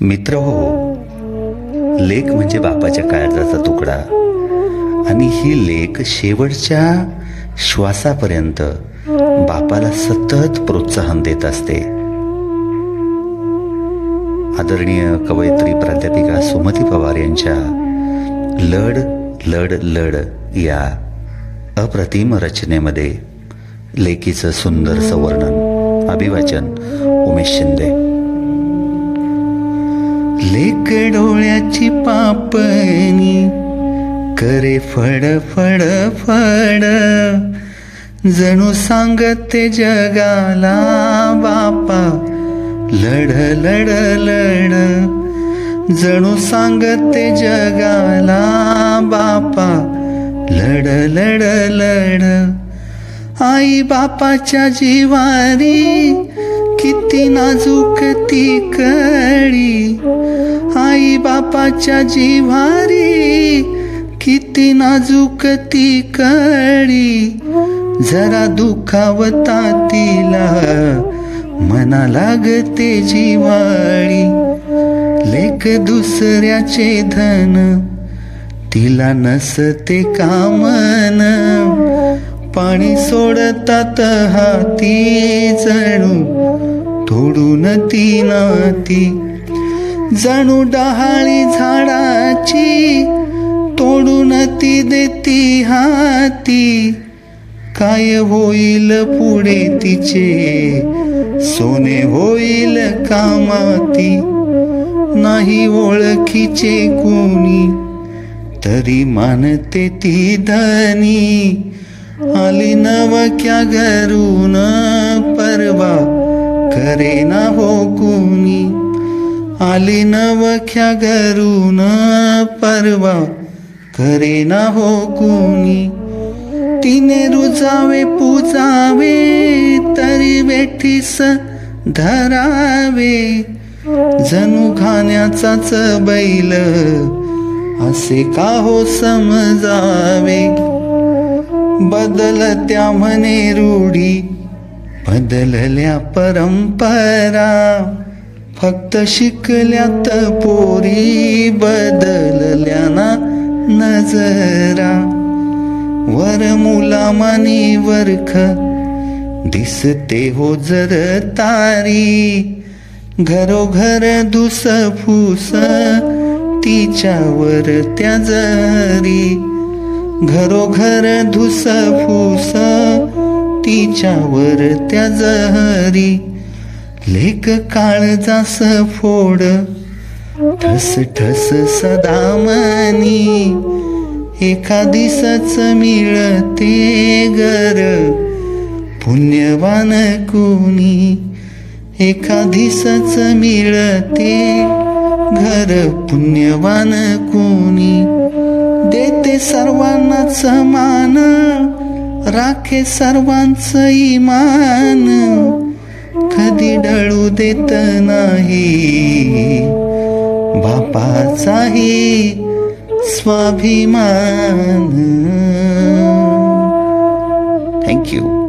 मित्र हो. लेख म्हणजे बापाच्या काळजाचा तुकडा. आणि ही लेख शेवटच्या श्वासापर्यंत बापाला सतत प्रोत्साहन देत असते. आदरणीय कवयित्री प्राध्यापिका सुमती पवार यांच्या लड लड लड या अप्रतिम रचनेमध्ये लेकीचं सुंदरसं वर्णन अभिवाचन उमेश शिंदे. लेक डोळ्याची पापणी करे फड फड फड. जणू सांगते जगाला बापा लढ लढ लढ. जणू सांगते जगाला बापा लढ लढ लढ. आई बापाच्या जीवारी किती नाजूक ती कळी. आई बापाच्या जिव्हारी किती नाजूक ती कळी. जरा दुखावता तिला मना लागते जिवाळी लेख दुसऱ्याचे धन तिला नसते कामन. पाणी सोडतात हाती जणू तोडून ती नाती जणू डहाळी झाडाची तोडून ती देती हाती. काय होईल पुढे तिचे? सोने होईल कामाती नाही ओळखीचे कोणी? तरी मानते ती धनी. आली नवक्या घरून परवा करे ना हो कोणी? आली नवख्या घरून परवा करे ना हो कुणी. तिने रुजावे पूजावे तरी वेठीस धरावे. जणू खाण्याचाच बैल असे का हो समजावे? बदलत्या म्हणे रूढी बदलल्या परंपरा. फक्त शिकल्यात पोरी बदलल्या ना नजरा. वर मुलामानी वरख दिसते हो जर तारी. घरोघर दुस फुस तिच्यावर त्या जरी. घरोघर धुस फुस तिच्यावर त्या जहरी लेख काळजास फोड ठस ठस सदामनी एका दिसच मिळते गर. पुण्यवान कुणी. एका दिसच मिळते घर. पुण्यवान कोणी. देते सर्वांना समान राखे सर्वांचं इमान. कधी डळू देत नाही. बापाचाही स्वाभिमान. थँक्यू